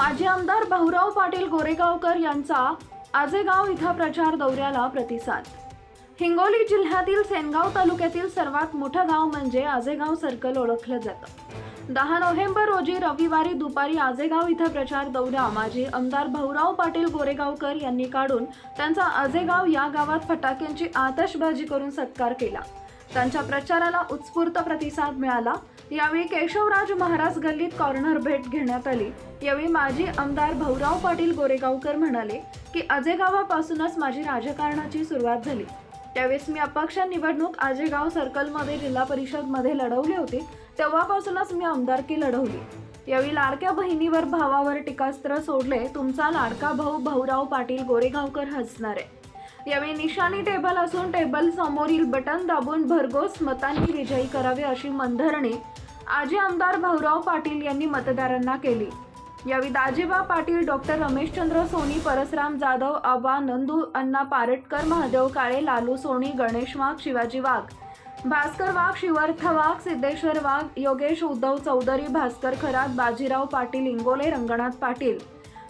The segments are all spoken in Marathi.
माजी आमदार भाऊराव पाटील गोरेगावकर यांचा आजेगाव इथं प्रचार दौऱ्याला प्रतिसाद. हिंगोली जिल्ह्यातील सेनगाव तालुक्यातील सर्वात मोठं गाव म्हणजे आजेगाव सर्कल ओळखलं जातं. दहा नोव्हेंबर रोजी रविवारी दुपारी आजेगाव इथं प्रचार दौरा माजी आमदार भाऊराव पाटील गोरेगावकर यांनी काढून त्यांचा आजेगाव या गावात फटाक्यांची आतषबाजी करून सत्कार केला. त्यांच्या प्रचाराला उत्स्फूर्त प्रतिसाद मिळाला. यावेळी केशवराज महाराज गल्लीत कॉर्नर भेट घेण्यात आली. यावेळी माजी आमदार भाऊराव पाटील गोरेगावकर म्हणाले की अजेगावापासूनच माझी राजकारणाची सुरुवात झाली. त्यावेळेस मी अपक्ष निवडणूक आजेगाव सर्कलमध्ये जिल्हा परिषदमध्ये लढवली होती. तेव्हापासूनच मी आमदारकी लढवली. यावेळी लाडक्या बहिणीवर भावावर टीकास्त्र सोडले. तुमचा लाडका भाऊ भाऊराव पाटील गोरेगावकर हसणार. आहे यावेळी निशाणी टेबल असून टेबल समोरील बटन दाबून भरघोस मतांनी विजयी करावे अशी मनधरणी आजी आमदार भाऊराव पाटील यांनी मतदारांना केली. यावेळी दाजीबा पाटील डॉक्टर रमेशचंद्र सोनी परसराम जाधव आबा नंदू अण्णा पारटकर महादेव काळे लालू सोनी गणेश वाघ शिवाजी वाघ भास्कर वाघ शिवर्थ वाघ सिद्धेश्वर वाघ योगेश उद्धव चौधरी भास्कर खरात बाजीराव पाटील इंगोले रंगनाथ पाटील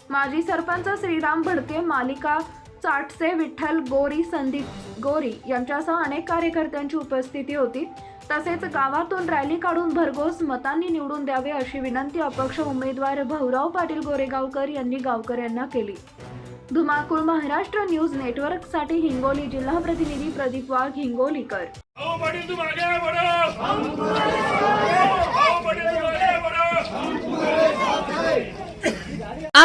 माजी सरपंच श्रीराम भडके मालिका चाटसे विठ्ठल गोरी संदीप गोरी यांच्यासह अनेक कार्यकर्त्यांची उपस्थिती होती. तसेच गावातून रॅली काढून भरघोस मतांनी निवडून द्यावे अशी विनंती अपक्ष उमेदवार भाऊराव पाटील गोरेगावकर यांनी गावकऱ्यांना केली. धुमाकूळ महाराष्ट्र न्यूज नेटवर्कसाठी हिंगोली जिल्हा प्रतिनिधी प्रदीप वाघ हिंगोलीकर.